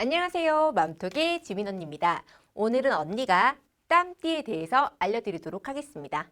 안녕하세요. 맘톡의 지민 언니입니다. 오늘은 언니가 땀띠에 대해서 알려드리도록 하겠습니다.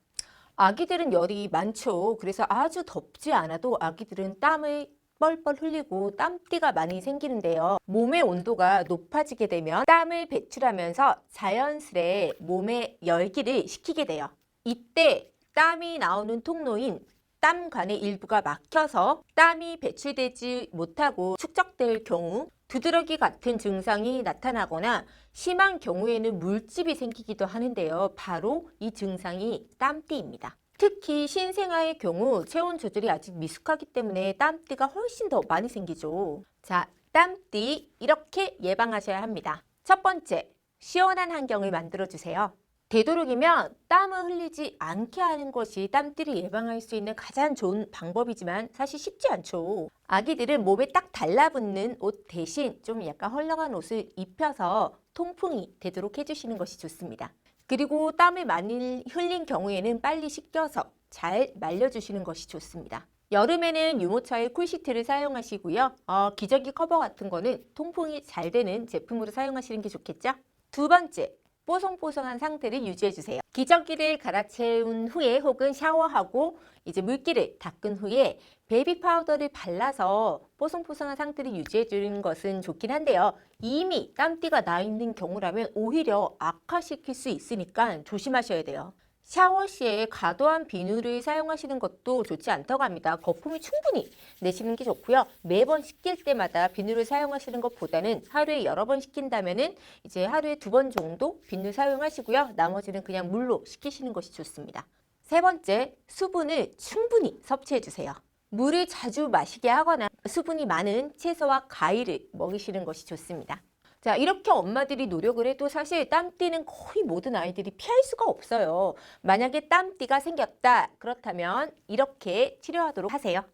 아기들은 열이 많죠. 그래서 아주 덥지 않아도 아기들은 땀을 뻘뻘 흘리고 땀띠가 많이 생기는데요. 몸의 온도가 높아지게 되면 땀을 배출하면서 자연스레 몸의 열기를 식히게 돼요. 이때 땀이 나오는 통로인 땀관의 일부가 막혀서 땀이 배출되지 못하고 축적될 경우 두드러기 같은 증상이 나타나거나 심한 경우에는 물집이 생기기도 하는데요. 바로 이 증상이 땀띠입니다. 특히 신생아의 경우 체온 조절이 아직 미숙하기 때문에 땀띠가 훨씬 더 많이 생기죠. 자, 땀띠 이렇게 예방하셔야 합니다. 첫 번째, 시원한 환경을 만들어 주세요. 되도록이면 땀을 흘리지 않게 하는 것이 땀띠를 예방할 수 있는 가장 좋은 방법이지만 사실 쉽지 않죠. 아기들은 몸에 딱 달라붙는 옷 대신 좀 약간 헐렁한 옷을 입혀서 통풍이 되도록 해주시는 것이 좋습니다. 그리고 땀을 많이 흘린 경우에는 빨리 씻겨서 잘 말려주시는 것이 좋습니다. 여름에는 유모차의 쿨시트를 사용하시고요. 어, 기저귀 커버 같은 거는 통풍이 잘 되는 제품으로 사용하시는 게 좋겠죠? 두 번째, 뽀송뽀송한 상태를 유지해 주세요. 기저귀를 갈아채운 후에 혹은 샤워하고 이제 물기를 닦은 후에 베이비 파우더를 발라서 뽀송뽀송한 상태를 유지해 주는 것은 좋긴 한데요. 이미 땀띠가 나 있는 경우라면 오히려 악화시킬 수 있으니까 조심하셔야 돼요. 샤워 시에 과도한 비누를 사용하시는 것도 좋지 않다고 합니다. 거품이 충분히 내시는 게 좋고요. 매번 씻길 때마다 비누를 사용하시는 것보다는 하루에 여러 번 씻긴다면은 이제 하루에 두 번 정도 비누 사용하시고요. 나머지는 그냥 물로 씻기시는 것이 좋습니다. 세 번째, 수분을 충분히 섭취해 주세요. 물을 자주 마시게 하거나 수분이 많은 채소와 과일을 먹이시는 것이 좋습니다. 자, 이렇게 엄마들이 노력을 해도 사실 땀띠는 거의 모든 아이들이 피할 수가 없어요. 만약에 땀띠가 생겼다. 그렇다면 이렇게 치료하도록 하세요.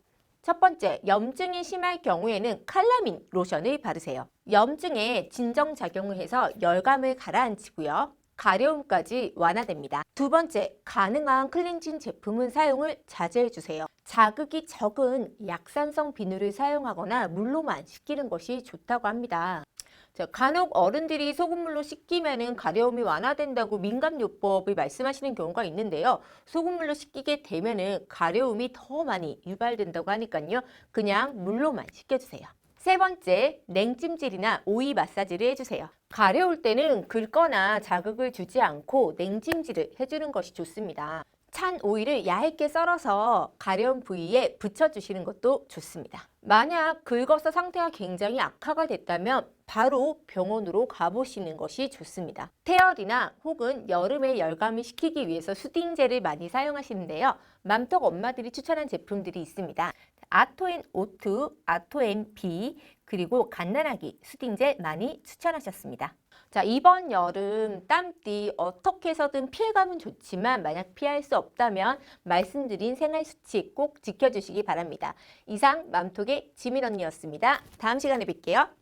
첫 번째, 염증이 심할 경우에는 칼라민 로션을 바르세요. 염증에 진정작용을 해서 열감을 가라앉히고요. 가려움까지 완화됩니다. 두 번째, 가능한 클렌징 제품은 사용을 자제해 주세요. 자극이 적은 약산성 비누를 사용하거나 물로만 씻기는 것이 좋다고 합니다. 자, 간혹 어른들이 소금물로 씻기면은 가려움이 완화된다고 민감요법을 말씀하시는 경우가 있는데요. 소금물로 씻기게 되면은 가려움이 더 많이 유발된다고 하니까요. 그냥 물로만 씻겨주세요. 세 번째, 냉찜질이나 오이 마사지를 해주세요. 가려울 때는 긁거나 자극을 주지 않고 냉찜질을 해주는 것이 좋습니다. 찬 오이를 얇게 썰어서 가려운 부위에 붙여주시는 것도 좋습니다. 만약 긁어서 상태가 굉장히 악화가 됐다면 바로 병원으로 가보시는 것이 좋습니다. 태열이나 혹은 여름에 열감을 식히기 위해서 수딩젤을 많이 사용하시는데요. 맘떡 엄마들이 추천한 제품들이 있습니다. 아토엔 O2, 아토엔 B, 그리고 갓난아기 수딩젤 많이 추천하셨습니다. 자, 이번 여름 땀띠 어떻게 해서든 피해가면 좋지만 만약 피할 수 없다면 말씀드린 생활 수칙 꼭 지켜주시기 바랍니다. 이상 맘톡의 지민 언니였습니다. 다음 시간에 뵐게요.